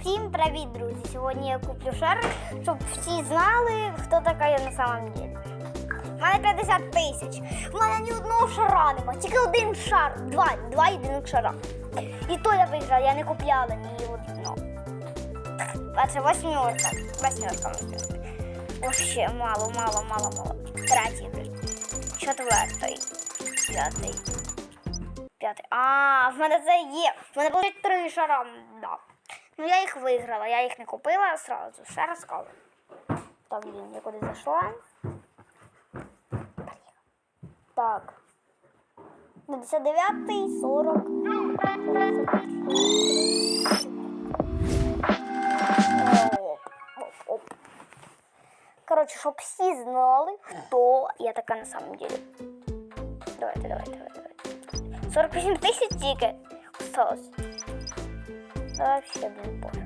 Всім привіт, друзі! Сьогодні я куплю шар, щоб всі знали, хто така я на самом деле. У мене 50 тисяч. У мене ні одного шара нема, тільки один шар, два, два єдиних шара. І то я виграла, я не купляла ні одного. Перше восьмерка. Восьмерка. Вообще мало, мало, мало, мало. Третій. Четвертий. П'ятий. П'ятий. А, в мене це є. В мене було три шара. Да. Ну я їх виграла, я їх не купила сразу. Ще раз кажу. Так, блін, я куди зайшла. Так. 59, 40. Оп, оп, оп. Коротше, щоб всі знали, хто я така на самом деле. Давайте, давайте, давайте, давайте. 48 тисяч тільки осталось. Вообще, блин, пофиг.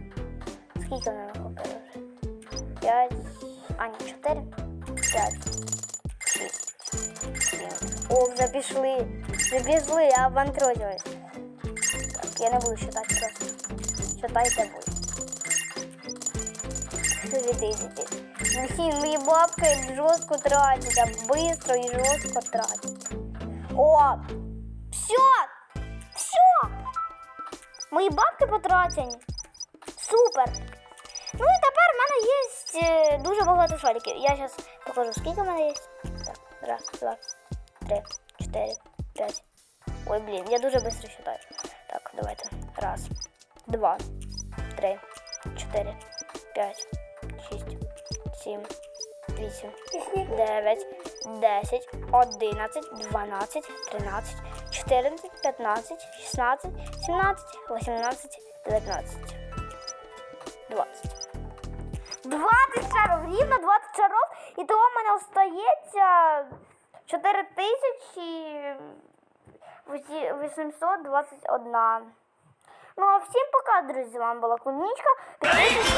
Скільки ми накопили вже? 5, а ні, 4, 5, 6, 7. О, вже пішли. Вже я обанкротилась. Так, я не буду считати просто. Считайте ви. Іди, іди. Мої, мої бабки жорстко тратять, а быстро і жорстко тратять. О! Все! Мої бабки потрачені. Супер! Ну і тепер в мене є е, дуже багато шариків. Я зараз покажу, скільки в мене є. Так, раз, два, три, чотири, п'ять. Ой, блін, я дуже швидко считаю. Так, давайте. Раз, два, три, чотири, п'ять, шість, сім, вісім, дев'ять, десять, одинадцять, дванадцять, тринадцять, чотирнадцять, п'ятнадцять, шістнадцять, сімнадцять, вісімнадцять, дев'ятнадцять. 20. 20 шаров, рівно 20 шаров, і того в мене остається 4821. Ну а всім пока, друзі, з вами була Клубничка. Підписуйтесь.